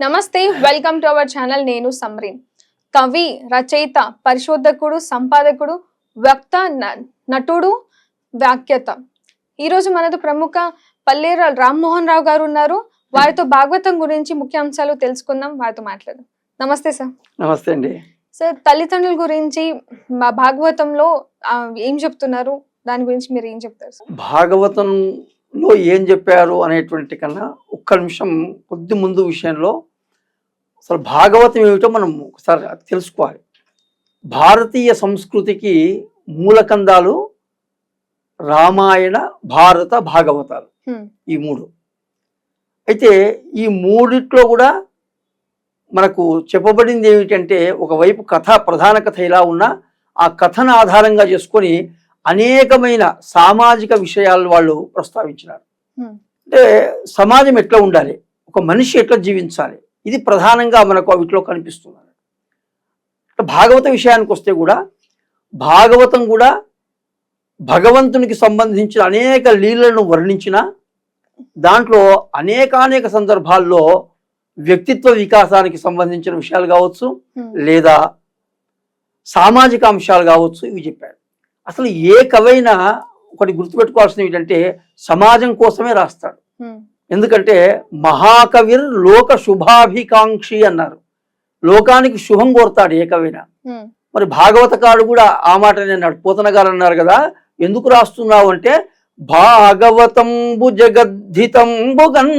నమస్తే welcome to our channel నేను సమ్రీన్ కవి రచయిత పరిశోధకుడు సంపాదకుడు వక్త న- నటుడు వ్యాఖ్యత. ఈరోజు మనతో ప్రముఖ పల్లేర రామ్మోహన్ రావు గారు ఉన్నారు. వారితో భాగవతం గురించి ముఖ్యాంశాలు తెలుసుకుందాం. వారితో మాట్లాడదాం. నమస్తే సార్ నమస్తే అండి. సార్ తల్లిదండ్రుల గురించి మా భాగవతంలో ఏం చెప్తున్నారు? దాని గురించి మీరు ఏం చెప్తారు సార్ భాగవతంలో ఏం చెప్పారు అనేటువంటి కన్నా ఒక్క నిమిషం కొద్ది ముందు విషయంలో అసలు భాగవతం ఏమిటో మనం ఒకసారి తెలుసుకోవాలి. భారతీయ సంస్కృతికి మూలకందాలు రామాయణ భారత భాగవతాలు ఈ మూడు. అయితే ఈ మూడిట్లో కూడా మనకు చెప్పబడింది ఏమిటంటే ఒకవైపు కథ ప్రధాన కథ ఇలా ఉన్నా ఆ కథను ఆధారంగా చేసుకొని అనేకమైన సామాజిక విషయాలు వాళ్ళు ప్రస్తావించినారు. అంటే సమాజం ఎట్లా ఉండాలి? ఒక మనిషి ఎట్లా జీవించాలి? ఇది ప్రధానంగా మనకు వీటిలో కనిపిస్తుంది భాగవత విషయానికి వస్తే కూడా భాగవతం కూడా భగవంతునికి సంబంధించిన అనేక లీలలను వర్ణించిన దాంట్లో అనేకానేక సందర్భాల్లో వ్యక్తిత్వ వికాసానికి సంబంధించిన విషయాలు కావచ్చు లేదా సామాజిక అంశాలు కావచ్చు ఇవి చెప్పాడు అసలు ఏ కవైనా ఒకటి గుర్తుపెట్టుకోవాల్సింది ఏంటంటే సమాజం కోసమే రాస్తాడు. ఎందుకంటే మహాకవిర్ లోక శుభాభికాంక్షి అన్నారు. లోకానికి శుభం కోరుతాడు ఏ కవైనా హ్మ్, మరి భాగవతకారుడు కూడా ఆ మాటనే అన్నాడు. పోతన గారు అన్నారు కదా ఎందుకు రాస్తున్నావు అంటే భాగవతంబు జగద్ధితంబుగన్.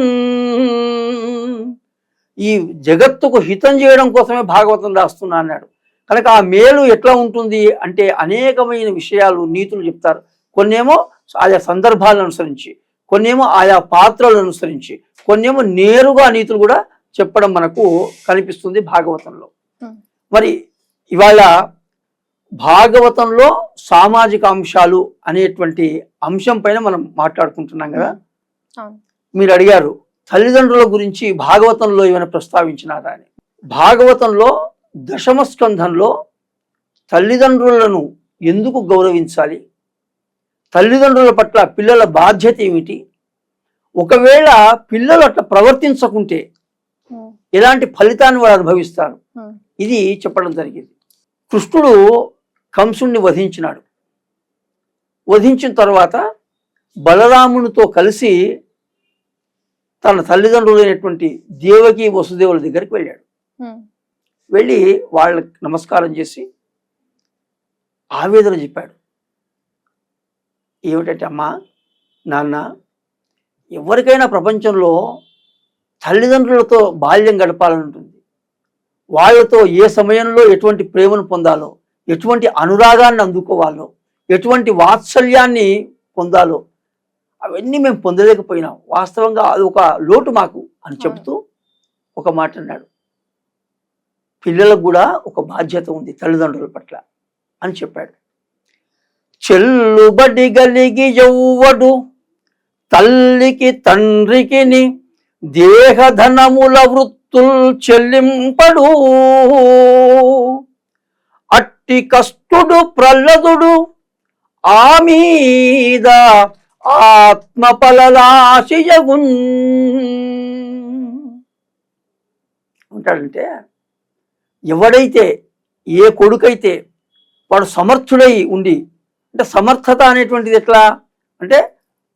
ఈ జగత్తుకు హితం చేయడం కోసమే భాగవతం రాస్తున్నా అన్నాడు. కనుక ఆ మేలు ఎట్లా ఉంటుంది అంటే అనేకమైన విషయాలు నీతులు చెప్తారు. కొన్నేమో ఆయా సందర్భాలను అనుసరించి కొన్నేమో ఆయా పాత్రలను అనుసరించి కొన్నేమో నేరుగా నీతులు కూడా చెప్పడం మనకు కనిపిస్తుంది భాగవతంలో. మరి ఇవాళ భాగవతంలో సామాజిక అంశాలు అనేటువంటి అంశం పైన మనం మాట్లాడుకుంటున్నాం కదా. మీరు అడిగారు తల్లిదండ్రుల గురించి భాగవతంలో ఏమైనా ప్రస్తావించినారా అని. భాగవతంలో దశమ స్కంధంలో తల్లిదండ్రులను ఎందుకు గౌరవించాలి? తల్లిదండ్రుల పట్ల పిల్లల బాధ్యత ఏమిటి? ఒకవేళ పిల్లలు అట్లా ప్రవర్తించకుంటే ఎలాంటి ఫలితాన్ని వారు అనుభవిస్తారు? ఇది చెప్పడం జరిగింది. కృష్ణుడు కంసుణ్ణి వధించినాడు. వధించిన తర్వాత బలరామునితో కలిసి తన తల్లిదండ్రులైనటువంటి దేవకి వసుదేవుల దగ్గరికి వెళ్ళాడు. వెళ్ళి వాళ్ళకి నమస్కారం చేసి ఆవేదన చెప్పాడు. ఏమిటంటే అమ్మా నాన్న ఎవరికైనా ప్రపంచంలో తల్లిదండ్రులతో బాల్యం గడపాలని ఉంటుంది వాళ్ళతో ఏ సమయంలో ఎటువంటి ప్రేమను పొందాలో ఎటువంటి అనురాగాన్ని అందుకోవాలో ఎటువంటి వాత్సల్యాన్ని పొందాలో అవన్నీ మేము పొందలేకపోయినాం. వాస్తవంగా అది ఒక లోటు మాకు అని చెబుతూ ఒక మాట అన్నాడు. పిల్లలకు కూడా ఒక బాధ్యత ఉంది తల్లిదండ్రుల పట్ల అని చెప్పాడు. చెల్లుబడి గలిగి ఎవ్వడు తల్లికి తండ్రికిని దేహధనముల వృత్తుల్ చెల్లింపడు. అట్టి కష్టుడు ప్రహ్లదుడు ఆ మీద ఆత్మపలలాశయగున్. ఉంటాడంటే ఎవడైతే ఏ కొడుకైతే వాడు సమర్థుడై ఉండి అంటే సమర్థత అనేటువంటిది ఎట్లా? అంటే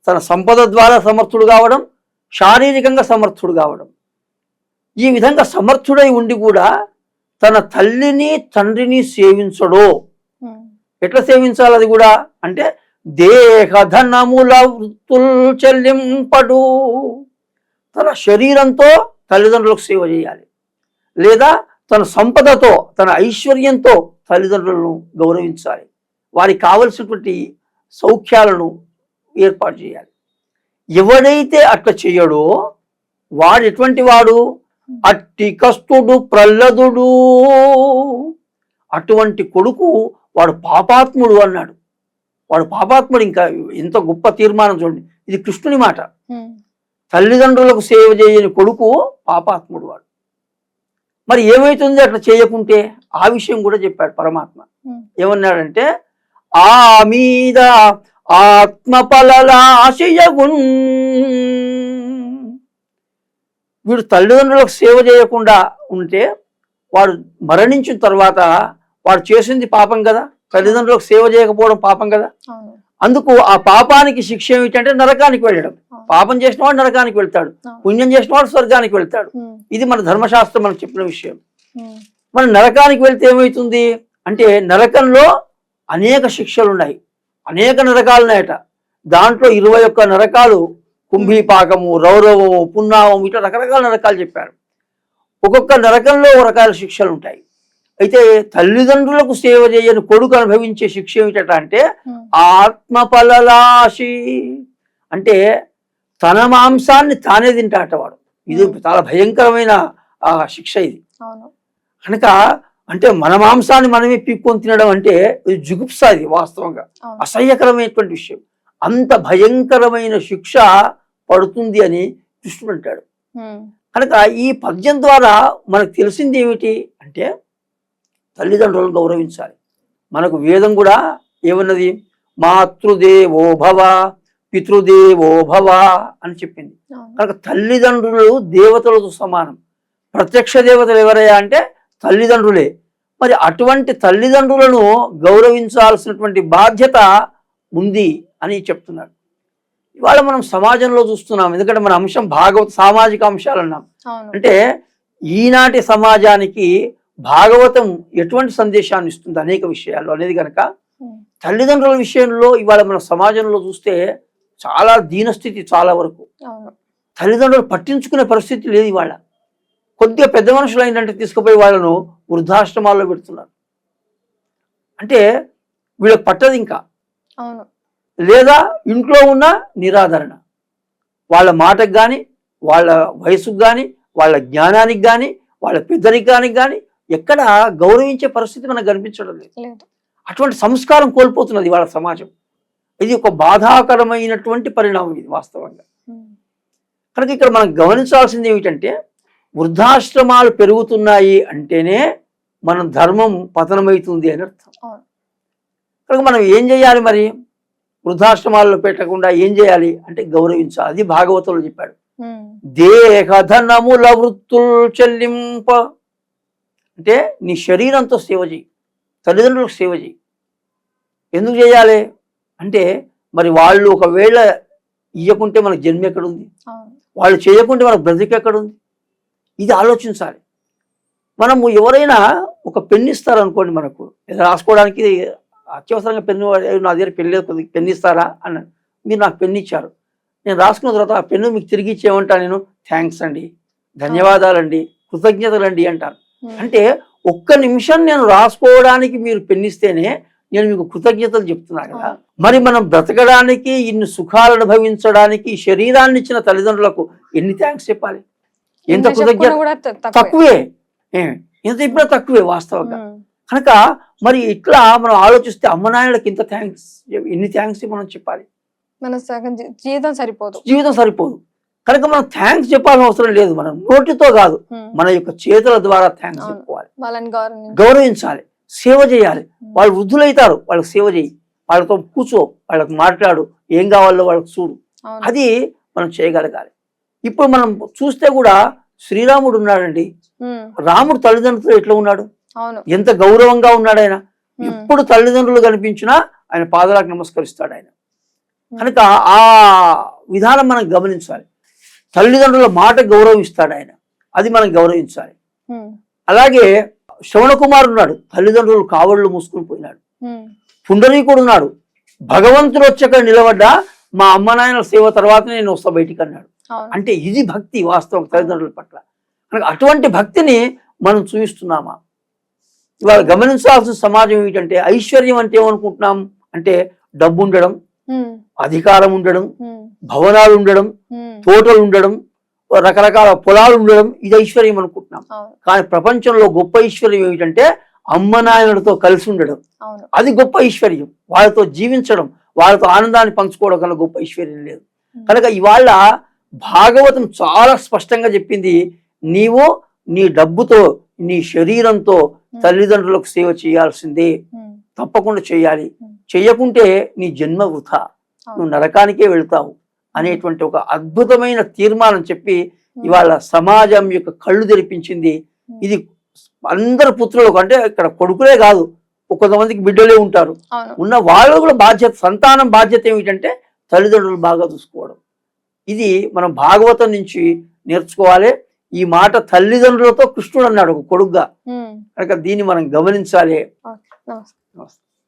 తన సంపద ద్వారా సమర్థుడు కావడం శారీరకంగా సమర్థుడు కావడం. ఈ విధంగా సమర్థుడై ఉండి కూడా తన తల్లిని తండ్రిని సేవించడో. ఎట్లా సేవించాలి అది కూడా? అంటే దేహధనముల వృత్తుల్ చెల్లింపడు. తన శరీరంతో తల్లిదండ్రులకు సేవ చేయాలి. లేదా తన సంపదతో తన ఐశ్వర్యంతో తల్లిదండ్రులను గౌరవించాలి. వారికి కావలసినటువంటి సౌఖ్యాలను ఏర్పాటు చేయాలి. ఎవడైతే అట్లా చేయడో వాడు ఎటువంటి వాడు? అట్టి కష్టుడు ప్రహ్లదుడు. అటువంటి కొడుకు వాడు పాపాత్ముడు అన్నాడు. వాడు పాపాత్ముడు ఇంకా ఎంత గొప్ప తీర్మానం చూడండి. ఇది కృష్ణుని మాట. తల్లిదండ్రులకు సేవ చేయని కొడుకు పాపాత్ముడు వాడు. మరి ఏమైతుంది అట్లా చేయకుంటే? ఆ విషయం కూడా చెప్పాడు పరమాత్మ. ఏమన్నాడంటే ఆ మీద ఆత్మపలలాశయగున్. వీడు తల్లిదండ్రులకు సేవ చేయకుండా ఉంటే వాడు మరణించిన తర్వాత వాడు చేసింది పాపం కదా? తల్లిదండ్రులకు సేవ చేయకపోవడం పాపం కదా? అందుకు ఆ పాపానికి శిక్ష ఏమిటంటే నరకానికి వెళ్ళడం. పాపం చేసిన వాడు నరకానికి వెళ్తాడు. పుణ్యం చేసిన వాడు స్వర్గానికి వెళ్తాడు. ఇది మన ధర్మశాస్త్రం మనకు చెప్పిన విషయం. మన నరకానికి వెళ్తే ఏమవుతుంది? అంటే నరకంలో అనేక శిక్షలు ఉన్నాయి అనేక నరకాలు ఉన్నాయట దాంట్లో ఇరవై ఒక్క నరకాలు కుంభీపాకము రౌరవము పున్నావము ఇట్లా రకరకాల నరకాలు చెప్పారు. ఒక్కొక్క నరకంలో ఒక రకాల శిక్షలు ఉంటాయి అయితే తల్లిదండ్రులకు సేవ చేయని కొడుకు అనుభవించే శిక్ష ఏమిటట అంటే ఆత్మఫలలాశి అంటే తన మాంసాన్ని తానే తింటాట వాడు. ఇది చాలా భయంకరమైన ఆ, శిక్ష ఇది. కనుక అంటే మన మాంసాన్ని మనమే పీక్కొని తినడం అంటే ఇది జుగుప్స ఇది వాస్తవంగా. అసహ్యకరమైనటువంటి విషయం. అంత భయంకరమైన శిక్ష పడుతుంది అని కృష్ణుడు అంటాడు. కనుక ఈ పద్యం ద్వారా మనకు తెలిసింది ఏమిటి అంటే తల్లిదండ్రులను గౌరవించాలి. మనకు వేదం కూడా ఏమన్నది? మాతృదేవో భవ పితృదేవో భవ అని చెప్పింది. కనుక తల్లిదండ్రులు దేవతలతో సమానం. ప్రత్యక్ష దేవతలు ఎవరయ్యా అంటే తల్లిదండ్రులే. మరి అటువంటి తల్లిదండ్రులను గౌరవించాల్సినటువంటి బాధ్యత ఉంది అని చెప్తున్నాడు ఇవాళ మనం సమాజంలో చూస్తున్నాం ఎందుకంటే మన అంశం భాగవత సామాజిక అంశాలు అన్నాం. అంటే ఈనాటి సమాజానికి భాగవతం ఎటువంటి సందేశాన్ని ఇస్తుంది అనేక విషయాల్లో అనేది కనుక తల్లిదండ్రుల విషయంలో ఇవాళ మన సమాజంలో చూస్తే చాలా దీనస్థితి చాలా వరకు. తల్లిదండ్రులు పట్టించుకునే పరిస్థితి లేదు ఇవాళ. కొద్దిగా పెద్ద మనుషులు ఏంటంటే తీసుకుపోయి వాళ్ళను వృద్ధాశ్రమాల్లో పెడుతున్నారు. అంటే వీళ్ళకి పట్టదు ఇంకా. అవును. లేదా ఇంట్లో ఉన్న నిరాదరణ. వాళ్ళ మాటకు కానీ వాళ్ళ వయసుకు కానీ వాళ్ళ జ్ఞానానికి కానీ వాళ్ళ పెద్దరికానికి కానీ ఎక్కడ గౌరవించే పరిస్థితి మనకు కనిపించడం లేదు. అటువంటి సంస్కారం కోల్పోతున్నది వాళ్ళ సమాజం. ఇది ఒక బాధాకరమైనటువంటి పరిణామం ఇది వాస్తవంగా. కనుక ఇక్కడ మనం గమనించాల్సింది ఏమిటంటే వృద్ధాశ్రమాలు పెరుగుతున్నాయి అంటేనే మన ధర్మం పతనమవుతుంది అని అర్థం. కనుక మనం ఏం చేయాలి మరి? వృద్ధాశ్రమాల్లో పెట్టకుండా ఏం చేయాలి అంటే గౌరవించాలి. అది భాగవతంలో చెప్పాడు. దేహధనముల వృత్తులు చెల్లింప. అంటే నీ శరీరంతో సేవ చేయి తల్లిదండ్రులకు సేవ చేయి ఎందుకు చేయాలి? అంటే మరి వాళ్ళు ఒకవేళ ఇయ్యకుంటే మనకు జన్మ ఎక్కడుంది? వాళ్ళు చేయకుంటే మనకు బ్రతికి ఎక్కడుంది? ఇది ఆలోచించాలి. మనము ఎవరైనా ఒక పెన్ను ఇస్తారనుకోండి మనకు ఏదో రాసుకోవడానికి అత్యవసరంగా పెన్ను "ఏ, నా దగ్గర పెన్ను లేదు కొద్దిగా పెన్ను ఇస్తారా అన్నాడు మీరు నాకు పెన్ను ఇచ్చారు. నేను రాసుకున్న తర్వాత ఆ పెన్ను మీకు తిరిగి ఇచ్చేయమంటా నేను? థ్యాంక్స్ అండి ధన్యవాదాలండి కృతజ్ఞతలండి అంటాను అంటే ఒక్క నిమిషం నేను రాసుకోవడానికి మీరు పెన్నిస్తేనే నేను మీకు కృతజ్ఞతలు చెప్తున్నాను కదా. మరి మనం బ్రతకడానికి ఇన్ని సుఖాలు అనుభవించడానికి శరీరాన్ని ఇచ్చిన తల్లిదండ్రులకు ఎన్ని థ్యాంక్స్ చెప్పాలి? ఎంత కృతజ్ఞత తక్కువే. ఎంత చెప్పినా తక్కువే. వాస్తవంగా. కనుక మరి ఇట్లా మనం ఆలోచిస్తే అమ్మ నాయనలకు ఇంత థ్యాంక్స్ ఎన్ని థ్యాంక్స్ మనం చెప్పాలి. మన జీవితం సరిపోదు. జీవితం సరిపోదు. కనుక మనం థ్యాంక్స్ చెప్పాల్సిన అవసరం లేదు. మనం నోటితో కాదు. మన యొక్క చేతుల ద్వారా థ్యాంక్స్. చెప్పుకోవాలి గౌరవించాలి. సేవ చేయాలి. వాళ్ళు వృద్ధులైతారు. వాళ్ళకి సేవ చేయి వాళ్ళతో కూర్చో. వాళ్ళకి మాట్లాడు. ఏం కావాలో వాళ్ళకి చూడు. అది మనం చేయగలగాలి. ఇప్పుడు మనం చూస్తే కూడా శ్రీరాముడు ఉన్నాడండి. రాముడు తల్లిదండ్రులతో ఎట్లా ఉన్నాడు? ఎంత గౌరవంగా ఉన్నాడు ఆయన. ఎప్పుడు తల్లిదండ్రులు కనిపించినా ఆయన పాదలకు నమస్కరిస్తాడు ఆయన. కనుక ఆ విధానం మనం గమనించాలి. తల్లిదండ్రుల మాట గౌరవిస్తాడు ఆయన. అది మనం గౌరవించాలి. అలాగే శ్రవణ కుమార్ ఉన్నాడు. తల్లిదండ్రులు కావళ్ళు మూసుకుని పోయినాడు. పుండరీకుడు ఉన్నాడు. భగవంతుడు వచ్చాక నిలబడ్డా మా అమ్మ నాయనల సేవ తర్వాత నేను వస్తా బయటికి అన్నాడు. అంటే ఇది భక్తి వాస్తవం తల్లిదండ్రుల పట్ల. కనుక అటువంటి భక్తిని మనం చూపిస్తున్నామా ఇవాళ గమనించాల్సిన సమాజం ఏంటంటే ఐశ్వర్యం అంటే ఏమనుకుంటున్నాం? అంటే డబ్బు ఉండడం అధికారం ఉండడం భవనాలు ఉండడం తోటలు ఉండడం రకరకాల పొలాలు ఉండడం ఇది ఐశ్వర్యం అనుకుంటున్నాం. కానీ ప్రపంచంలో గొప్ప ఐశ్వర్యం ఏమిటంటే అమ్మ నాయనలతో కలిసి ఉండడం అది గొప్ప ఐశ్వర్యం. వాళ్ళతో జీవించడం వాళ్ళతో ఆనందాన్ని పంచుకోవడం కన్నా గొప్ప ఐశ్వర్యం లేదు. కనుక ఇవాళ భాగవతం చాలా స్పష్టంగా చెప్పింది నీవు నీ డబ్బుతో నీ శరీరంతో తల్లిదండ్రులకు సేవ చేయాల్సిందే. తప్పకుండా చేయాలి. చెయ్యకుంటే నీ జన్మ అవును. నువ్వు నరకానికే వెళ్తావు అనేటువంటి ఒక అద్భుతమైన తీర్మానం చెప్పి ఇవాళ సమాజం యొక్క కళ్ళు తెరిపించింది. ఇది అందరు పుత్రులకు అంటే ఇక్కడ కొడుకులే కాదు కొంతమందికి బిడ్డలే ఉంటారు. ఉన్న వాళ్ళు కూడా బాధ్యత సంతానం బాధ్యత ఏమిటంటే తల్లిదండ్రులు బాగా చూసుకోవడం. ఇది మనం భాగవతం నుంచి నేర్చుకోవాలి. ఈ మాట తల్లిదండ్రులతో కృష్ణుడు అన్నాడు ఒక కొడుగ్గా. కనుక దీన్ని మనం గమనించాలి. నమస్తే.